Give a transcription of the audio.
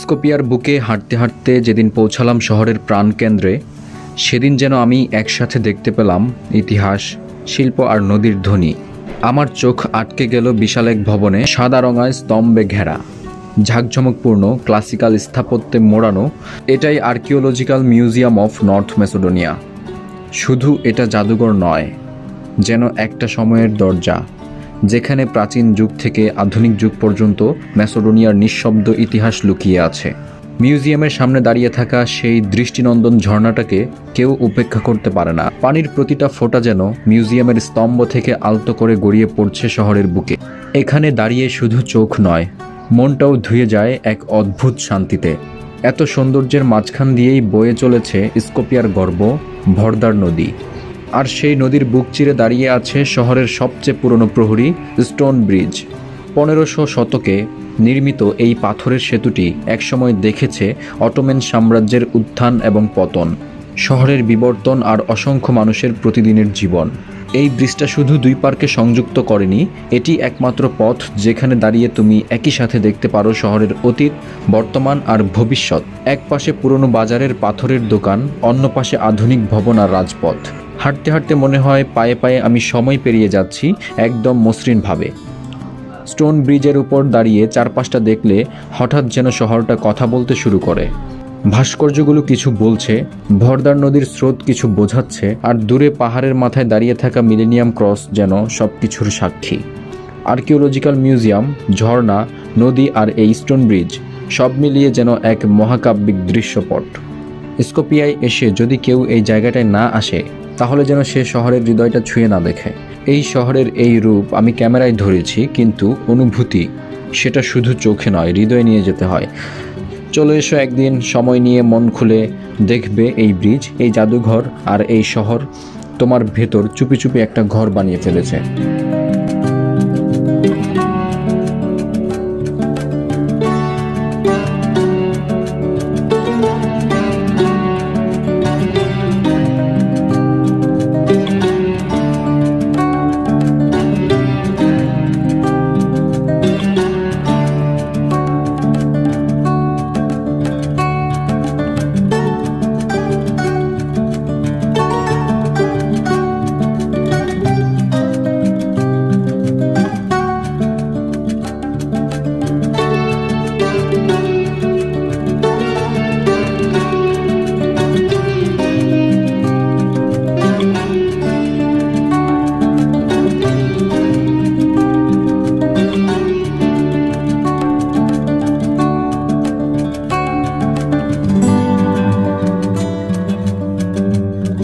স্কোপিয়ার বুকে হাঁটতে হাঁটতে যেদিন পৌঁছালাম শহরের প্রাণকেন্দ্রে, সেদিন যেন আমি একসাথে দেখতে পেলাম ইতিহাস, শিল্প আর নদীর ধ্বনি। আমার চোখ আটকে গেল বিশাল এক ভবনে সাদা রঙায় স্তম্ভে ঘেরা। ঝাঁকঝমকপূর্ণ, ক্লাসিক্যাল স্থাপত্যে মোড়ানো, এটাই archaeological museum of North Macedonia. শুধু এটা জাদুঘর নয়, যেন একটা সময়ের দরজা। যেখানে প্রাচীন যুগ থেকে আধুনিক যুগ পর্যন্ত ম্যাসোডোনিয়ার নিঃশব্দ ইতিহাস লুকিয়ে আছে। মিউজিয়ামের সামনে দাঁড়িয়ে থাকা সেই দৃষ্টিনন্দন ঝর্ণাটাকে কেউ উপেক্ষা করতে পারে না। পানির প্রতিটা ফোঁটা যেন মিউজিয়ামের স্তম্ভ থেকে আলতো করে গড়িয়ে পড়ছে শহরের বুকে। এখানে দাঁড়িয়ে শুধু চোখ নয়, মনটাও ধুয়ে যায় এক অদ্ভুত শান্তিতে। এত সৌন্দর্যের মাঝখান দিয়েই বয়ে চলেছে স্কোপিয়ার গর্ব, ভরদার নদী। আর সেই নদীর বুক চিরে দাঁড়িয়ে আছে শহরের সবচেয়ে পুরনো প্রহরী, স্টোন ব্রিজ। পনেরোশো শতকে নির্মিত এই পাথরের সেতুটি একসময় দেখেছে অটোমেন সাম্রাজ্যের উত্থান এবং পতন, শহরের বিবর্তন আর অসংখ্য মানুষের প্রতিদিনের জীবন। এই ব্রিজটা শুধু দুই পার্কে সংযুক্ত করেনি, এটি একমাত্র পথ যেখানে দাঁড়িয়ে তুমি একই সাথে দেখতে পারো শহরের অতীত, বর্তমান আর ভবিষ্যৎ। এক পাশে পুরনো বাজারের পাথরের দোকান, অন্য পাশে আধুনিক ভবন আর রাজপথ। হাঁটতে হাঁটতে মনে হয় পায়ে পায়ে আমি সময় পেরিয়ে যাচ্ছি একদম মসৃণভাবে। স্টোন ব্রিজের উপর দাঁড়িয়ে চারপাশটা দেখলে হঠাৎ যেন শহরটা কথা বলতে শুরু করে। ভাস্কর্যগুলো কিছু বলছে, ভরদার নদীর স্রোত কিছু বোঝাচ্ছে, আর দূরে পাহাড়ের মাথায় দাঁড়িয়ে থাকা মিলেনিয়াম ক্রস যেন সব কিছুর সাক্ষী। আর্কিওলজিক্যাল মিউজিয়াম, ঝর্ণা, নদী আর এই স্টোন ব্রিজ, সব মিলিয়ে যেন এক মহাকাব্যিক দৃশ্যপট। স্কোপিয়ায় এসে যদি কেউ এই জায়গাটায় না আসে তাহলে যেন সে শহরের হৃদয়টা ছুঁয়ে না দেখে। এই শহরের এই রূপ আমি ক্যামেরায় ধরেছি, কিন্তু অনুভূতি সেটা শুধু চোখে নয়, হৃদয়ে নিয়ে যেতে হয়। চলে এসো একদিন, সময় নিয়ে মন খুলে দেখবে এই ব্রিজ, এই জাদুঘর আর এই শহর তোমার ভেতর চুপি চুপি একটা ঘর বানিয়ে ফেলেছে।